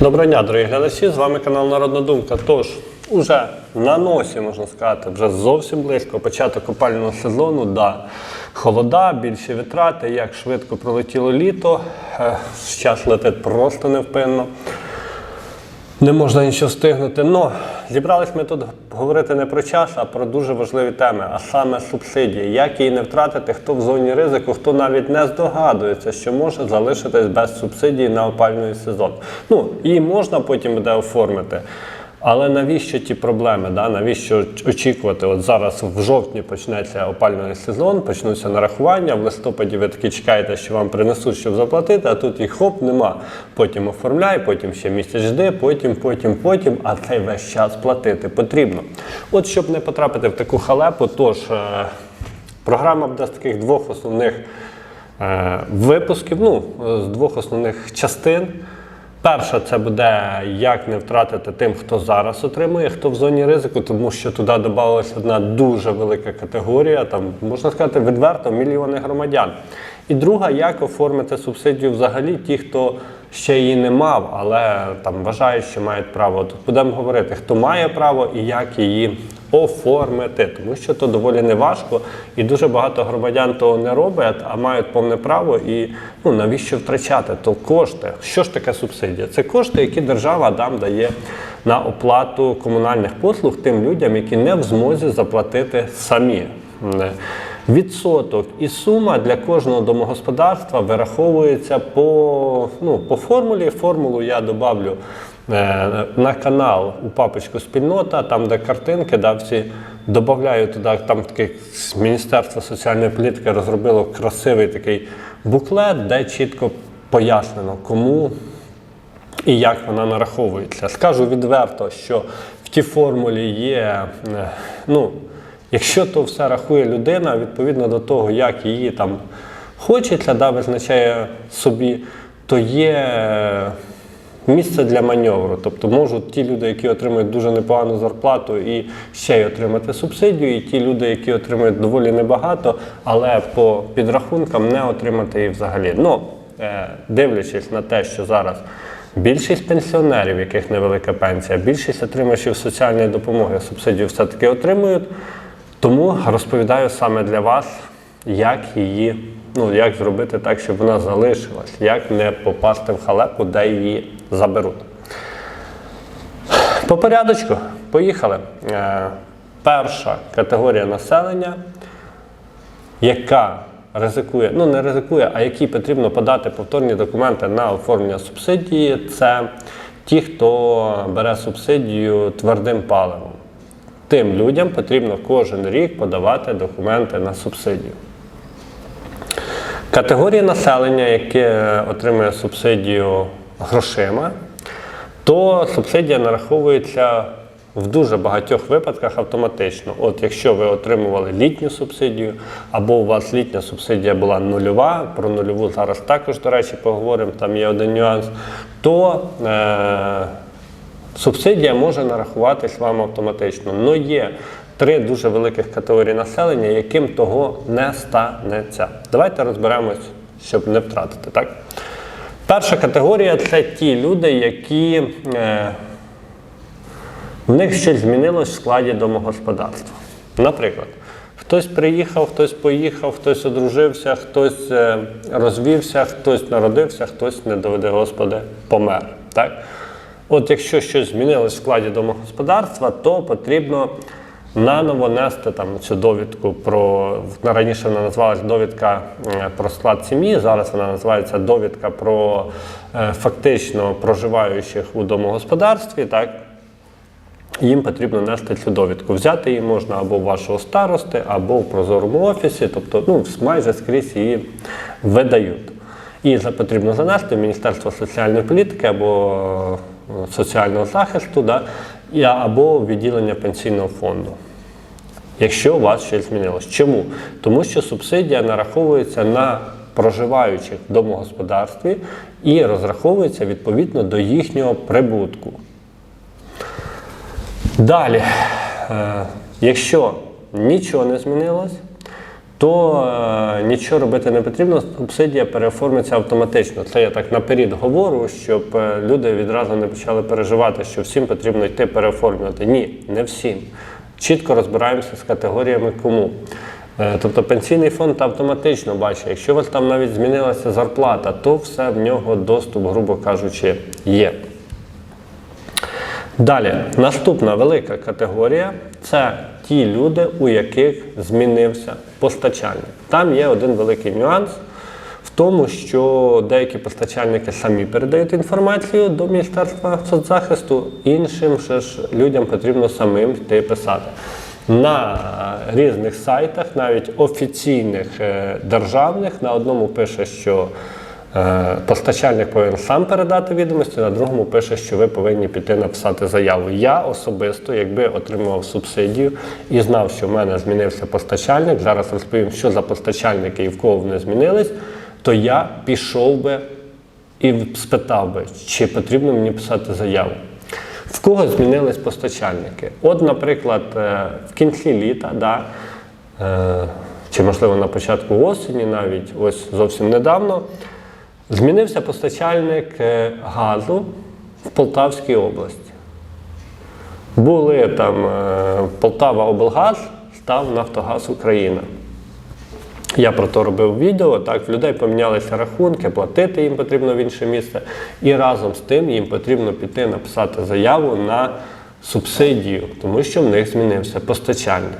Доброго дня, дорогі глядачі! З вами канал Народна Думка. Тож, уже на носі, можна сказати, вже зовсім близько початок опального сезону. Да, холода, більші витрати, як швидко пролетіло літо. Е, Час летить просто невпинно. Не можна нічого встигнути. Ну, зібрались ми тут говорити не про час, а про дуже важливі теми, а саме субсидії. Як її не втратити, хто в зоні ризику, хто навіть не здогадується, що може залишитись без субсидії на опальний сезон. Ну, її можна потім буде оформити. Але навіщо ті проблеми? Да? Навіщо очікувати? От зараз в жовтні почнеться опалювальний сезон, почнуться нарахування. В листопаді ви таки чекаєте, що вам принесуть, щоб заплатити, а тут їх хоп, нема. Потім оформляй, потім ще місяць жди, потім, потім, потім, а цей весь час платити потрібно. От щоб не потрапити в таку халепу, тож е, програма буде з таких двох основних е, випусків, ну, з двох основних частин. Перша це буде як не втратити тим, хто зараз отримує, хто в зоні ризику, тому що туди додалася одна дуже велика категорія, там можна сказати, відверто мільйони громадян. І друга, як оформити субсидію взагалі ті, хто ще її не мав, але там вважають, що мають право. Тут будемо говорити, хто має право і як її оформити, тому що то доволі неважко, і дуже багато громадян того не роблять, а мають повне право. І ну навіщо втрачати? То кошти. Що ж таке субсидія? Це кошти, які держава нам дає на оплату комунальних послуг тим людям, які не в змозі заплатити самі. Відсоток і сума для кожного домогосподарства вираховується по, ну, по формулі. Формулу я добавлю на канал у папочку спільнота, там де картинки, да, всі додаю туди, там таке Міністерство соціальної політики розробило красивий такий буклет, де чітко пояснено, кому і як вона нараховується. Скажу відверто, що в тій формулі є, е, ну, якщо то все рахує людина, відповідно до того, як її там хочеться, да, визначає собі, то є е, місце для маневру. Тобто можуть ті люди, які отримують дуже непогану зарплату і ще й отримати субсидію, і ті люди, які отримують доволі небагато, але по підрахункам не отримати її взагалі. Ну, е, дивлячись на те, що зараз. Більшість пенсіонерів, яких невелика пенсія, більшість отримувачів соціальної допомоги субсидію все-таки отримують. Тому розповідаю саме для вас, як її, ну як зробити так, щоб вона залишилась, як не попасти в халепу, де її заберуть. По порядочку, поїхали. Е, перша категорія населення, яка ризикує, ну не ризикує, а якій потрібно подати повторні документи на оформлення субсидії, це ті, хто бере субсидію твердим паливом. Тим людям потрібно кожен рік подавати документи на субсидію. Категорія населення, яке отримує субсидію грошима, то субсидія нараховується в дуже багатьох випадках автоматично. От якщо ви отримували літню субсидію, або у вас літня субсидія була нульова, про нульову зараз також, до речі, поговоримо, там є один нюанс, то е- субсидія може нарахуватись вам автоматично. Ну є три дуже великих категорії населення, яким того не станеться. Давайте розберемось, щоб не втратити. так? Перша категорія це ті люди, які е, в них щось змінилось в складі домогосподарства. Наприклад, хтось приїхав, хтось поїхав, хтось одружився, хтось е, розвівся, хтось народився, хтось, не доведе Господи, помер. Так? От якщо щось змінилось в складі домогосподарства, то потрібно наново нести там цю довідку про раніше вона називалась довідка е, про склад сім'ї. Зараз вона називається довідка про е, фактично проживаючих у домогосподарстві. Так їм потрібно нести цю довідку. Взяти її можна або у вашого старости, або в прозорому офісі, тобто ну, майже скрізь її видають. І це потрібно занести в Міністерство соціальної політики або е, соціального захисту, да, або відділення пенсійного фонду. Якщо у вас щось змінилось. Чому? Тому що субсидія нараховується на проживаючих в домогосподарстві і розраховується відповідно до їхнього прибутку. Далі, е, якщо нічого не змінилось, то е, нічого робити не потрібно, субсидія переоформиться автоматично. Це я так наперед говорю, щоб е, люди відразу не почали переживати, що всім потрібно йти переоформлювати. Ні, не всім. Чітко розбираємося з категоріями кому. Е, Тобто пенсійний фонд автоматично бачить, якщо у вас там навіть змінилася зарплата, то все в нього доступ, грубо кажучи, є. Далі, наступна велика категорія це ті люди, у яких змінився постачальник. Там є один великий нюанс тому, що деякі постачальники самі передають інформацію до Міністерства соцзахисту, іншим же ж людям потрібно самим йти писати. На різних сайтах, навіть офіційних е, державних, на одному пише, що Е, Постачальник повинен сам передати відомості, на другому пише, що ви повинні піти написати заяву. Я особисто, якби отримував субсидію і знав, що в мене змінився постачальник, зараз розповім, що за постачальники і в кого вони змінились, то я пішов би і спитав би, чи потрібно мені писати заяву. В кого змінились постачальники? От, наприклад, е, в кінці літа, да, е, чи можливо на початку осені, навіть ось зовсім недавно. Змінився постачальник е, газу в Полтавській області. Були там Полтава облгаз, став Нафтогаз Україна. Я про то робив відео. Так, в людей помінялися рахунки, платити їм потрібно в інше місце. І разом з тим їм потрібно піти написати заяву на субсидію, тому що в них змінився постачальник.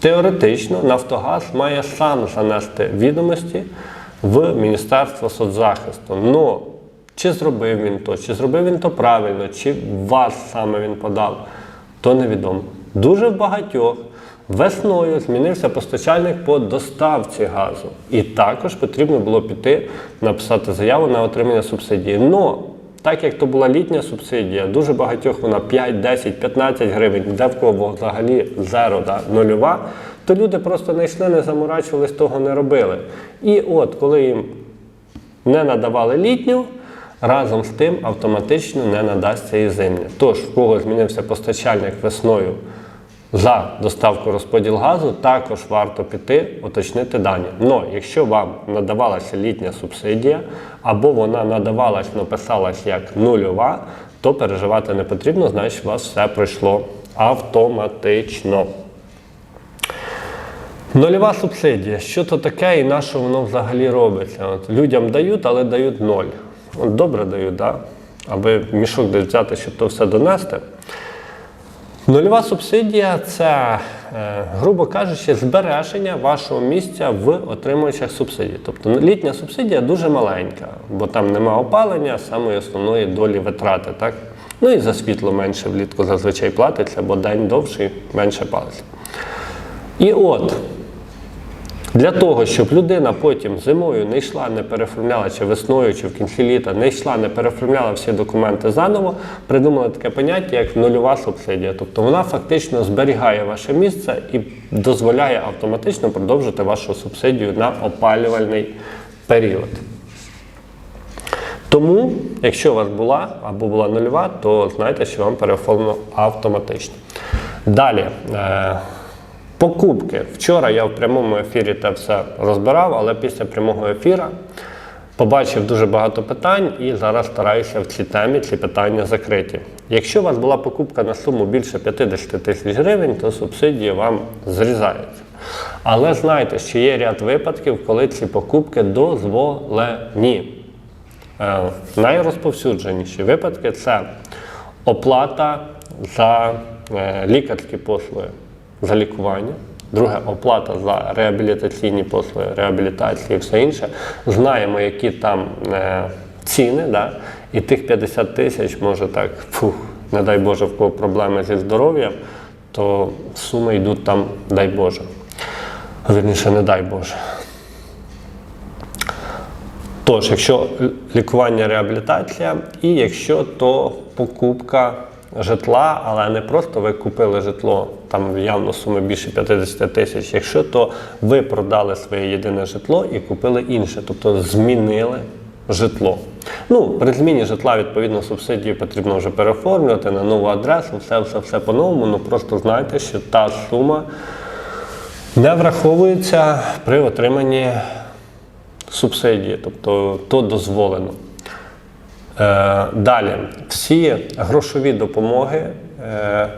Теоретично Нафтогаз має сам занести відомості в Міністерство соцзахисту. Но чи зробив він то, чи зробив він то правильно, чи вас саме він подав, то невідомо. Дуже в багатьох весною змінився постачальник по доставці газу. І також потрібно було піти написати заяву на отримання субсидії. Но так як то була літня субсидія, дуже багатьох вона 5, 10, 15 гривень, де в кого взагалі зеро, да, нульова, то люди просто не йшли, не заморачувались, того не робили. І от, коли їм не надавали літню, разом з тим автоматично не надасться і зимня. Тож, в кого змінився постачальник весною за доставку розподіл газу, також варто піти уточнити дані. Но якщо вам надавалася літня субсидія, або вона надавалась, но писалась як нульова, то переживати не потрібно, значить у вас все пройшло автоматично. Нульова субсидія. Що то таке і на що воно взагалі робиться? От людям дають, але дають ноль. От добре дають, да? аби мішок десь взяти, щоб то все донести. Нульова субсидія це, е, грубо кажучи, збереження вашого місця в отримувачах субсидій. Тобто літня субсидія дуже маленька, бо там нема опалення, самої основної долі витрати. Так? Ну і за світло менше влітку зазвичай платиться, бо день довший менше палиться. І от, для того, щоб людина потім зимою не йшла, не переоформляла, чи весною, чи в кінці літа не йшла, не переоформляла всі документи заново, придумали таке поняття, як нульова субсидія. Тобто вона фактично зберігає ваше місце і дозволяє автоматично продовжити вашу субсидію на опалювальний період. Тому, якщо у вас була або була нульова, то знайте, що вам переоформлено автоматично. Далі. Покупки. Вчора я в прямому ефірі те все розбирав, але після прямого ефіру побачив дуже багато питань і зараз стараюся в цій темі ці питання закриті. Якщо у вас була покупка на суму більше 50 тисяч гривень, то субсидії вам зрізаються. Але знайте, що є ряд випадків, коли ці покупки дозволені. Е, найрозповсюдженіші випадки це оплата за е, лікарські послуги за лікування. Друге оплата за реабілітаційні послуги, реабілітації і все інше. Знаємо, які там е, ціни, да? і тих 50 тисяч може так, фух, не дай Боже, в кого проблеми зі здоров'ям, то суми йдуть там, дай Боже. Вірніше, не дай Боже. Тож, якщо лікування, реабілітація, і якщо то покупка житла, але не просто ви купили житло, там явно суми більше 50 тисяч. Якщо то ви продали своє єдине житло і купили інше, тобто змінили житло. Ну, при зміні житла, відповідно, субсидії потрібно вже переоформлювати на нову адресу, все, все, все по-новому. Ну просто знайте, що та сума не враховується при отриманні субсидії, тобто то дозволено. Е, Далі, всі грошові допомоги е,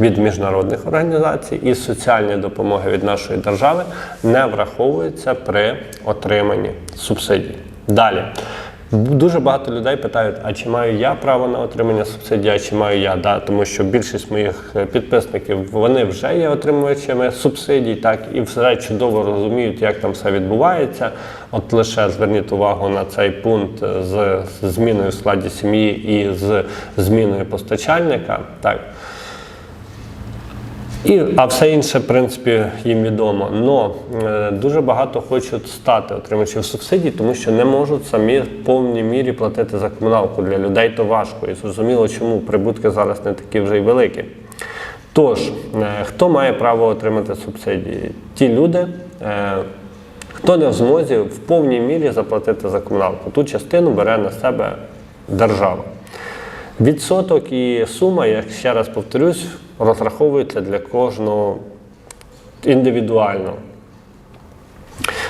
від міжнародних організацій і соціальні допомоги від нашої держави не враховуються при отриманні субсидій. Далі. Дуже багато людей питають, а чи маю я право на отримання субсидій, а чи маю я, да? тому що більшість моїх е, підписників вони вже є отримувачами субсидій, так і все чудово розуміють, як там все відбувається. От лише зверніть увагу на цей пункт з з зміною в складі сім'ї і з зміною постачальника. Так. І, а все інше, в принципі, їм відомо. Но е, дуже багато хочуть стати отримачів субсидій, тому що не можуть самі в повній мірі платити за комуналку. Для людей то важко. І зрозуміло, чому прибутки зараз не такі вже й великі. Тож, е, хто має право отримати субсидії? Ті люди, е, хто не в змозі в повній мірі заплатити за комуналку. Ту частину бере на себе держава. Відсоток і сума, я ще раз повторюсь, розраховується для кожного індивідуально.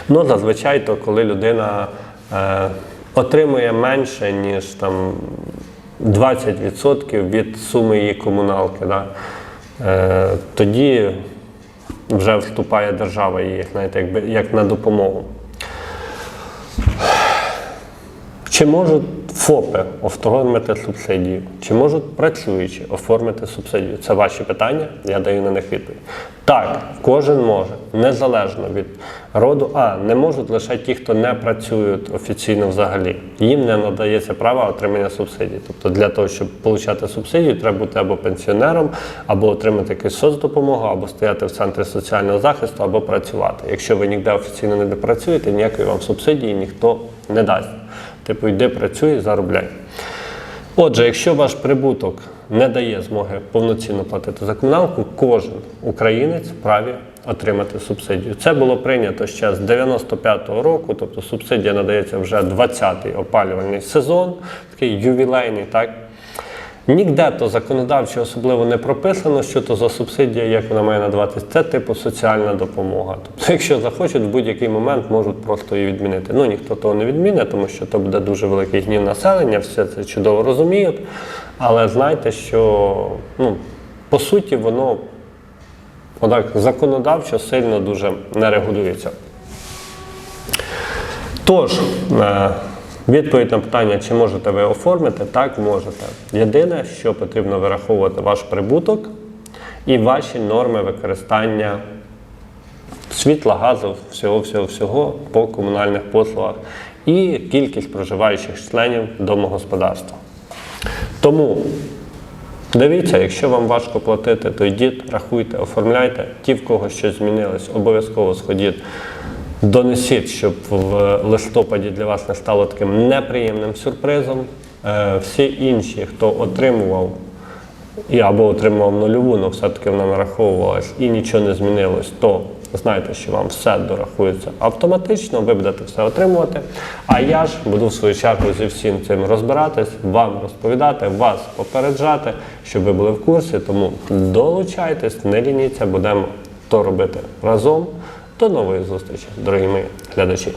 Ну, зазвичай, то коли людина е, отримує менше, ніж там 20% від суми її комуналки, да, е, тоді вже вступає держава їй, знаєте, якби, як на допомогу. Чи можуть ФОПи оформити субсидію? Чи можуть працюючі оформити субсидію? Це ваші питання, я даю на них відповідь. Так, кожен може, незалежно від роду. А не можуть лише ті, хто не працюють офіційно взагалі. Їм не надається право отримання субсидій. Тобто для того, щоб отримати субсидію, треба бути або пенсіонером, або отримати якусь соцдопомогу, або стояти в центрі соціального захисту, або працювати. Якщо ви ніде офіційно не працюєте, ніякої вам субсидії ніхто не дасть. Типу, йди працюй, заробляй. Отже, якщо ваш прибуток не дає змоги повноцінно платити за комуналку, кожен українець вправі отримати субсидію. Це було прийнято ще з 95-го року, тобто субсидія надається вже 20-й опалювальний сезон, такий ювілейний, так? Ніде то законодавчо особливо не прописано, що то за субсидія, як вона має надаватись. Це типу соціальна допомога. Тобто, якщо захочуть, в будь-який момент можуть просто її відмінити. Ну ніхто того не відмінить, тому що то буде дуже великий гнів населення, все це чудово розуміють. Але знайте, що ну, по суті воно отак законодавчо сильно дуже не регулюється. Тож, е, відповідь на питання, чи можете ви оформити, так можете. Єдине, що потрібно вираховувати ваш прибуток і ваші норми використання світла, газу, всього, всього, всього по комунальних послугах і кількість проживаючих членів домогосподарства. Тому Дивіться, якщо вам важко платити, то йдіть, рахуйте, оформляйте. Ті, в кого щось змінилось, обов'язково сходіть, донесіть, щоб в листопаді для вас не стало таким неприємним сюрпризом. Е, Всі інші, хто отримував і або отримував нульову, але все-таки вона нараховувалась і нічого не змінилось, то знайте, що вам все дорахується автоматично, ви будете все отримувати. А я ж буду в свою чергу зі всім цим розбиратись, вам розповідати, вас попереджати, щоб ви були в курсі. Тому долучайтесь, не лініться, будемо то робити разом. До нової зустрічі, дорогі мої глядачі.